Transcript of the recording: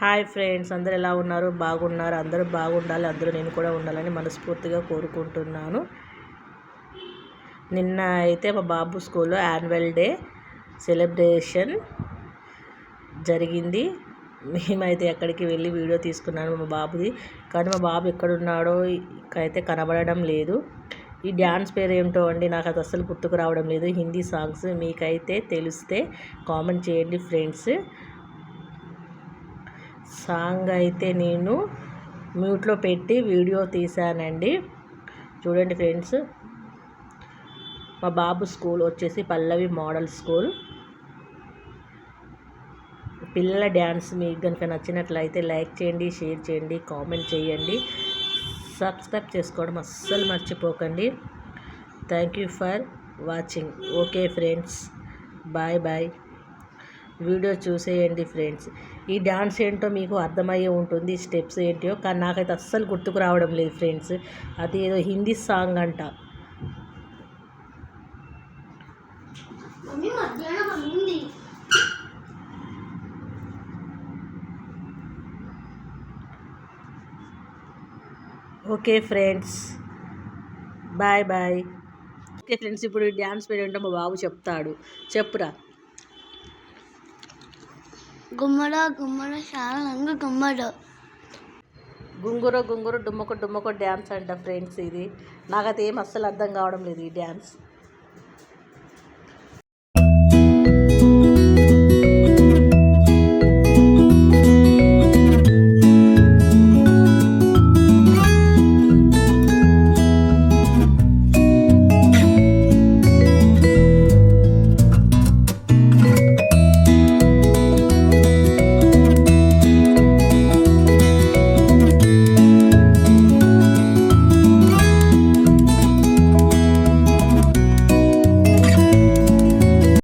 Hi friends అందరు ఎలా ఉన్నారు? బాగున్నారు? అందరూ బాగుండాలి. అందరూ నేను కూడా ఉండాలని మనస్ఫూర్తిగా కోరుకుంటున్నాను. నిన్న అయితే మా బాబు స్కూల్లో యాన్యువల్ డే సెలబ్రేషన్ జరిగింది. మేమైతే ఎక్కడికి వెళ్ళి వీడియో తీసుకున్నాను మా బాబుది. కానీ మా బాబు ఎక్కడున్నాడో అయితే కనబడడం లేదు. ఈ డ్యాన్స్ పేరు ఏమిటో అండి నాకు అది అస్సలు గుర్తుకు రావడం లేదు. హిందీ సాంగ్స్ మీకైతే తెలిస్తే కామెంట్ చేయండి ఫ్రెండ్స్. సాంగ్ అయితే నేను మ్యూట్లో పెట్టి వీడియో తీశానండి. చూడండి ఫ్రెండ్స్ మా బాబు స్కూల్ వచ్చేసి పల్లవి మోడల్ స్కూల్. పిల్లల డ్యాన్స్ మీకు కనుక నచ్చినట్లయితే లైక్ చేయండి షేర్ చేయండి కామెంట్ చేయండి. సబ్స్క్రైబ్ చేసుకోవడం అస్సలు మర్చిపోకండి. Thank you for watching. Okay friends bye bye. Video చూసేయండి ఫ్రెండ్స్. ఈ డ్యాన్స్ ఏంటో మీకు అర్థమయ్యే ఉంటుంది స్టెప్స్ ఏంటో కానీ నాకైతే అస్సలు గుర్తుకు రావడం లేదు ఫ్రెండ్స్. అది ఏదో హిందీ సాంగ్ అంట. Okay friends. Bye bye. Okay friends ఇప్పుడు డ్యాన్స్ పేరు ఏంటో మా బాబు చెప్తాడు. చెప్పురా. గుమ్మడ గుమ్మడ చాలా గుమ్మడో. గుమ్మడ గుంగురు డుమ్మకు డుమ్మకు డ్యాన్స్ అంట ఫ్రెండ్స్ ఇది. నాకైతే ఏం అస్సలు అర్థం కావడం లేదు ఈ డ్యాన్స్.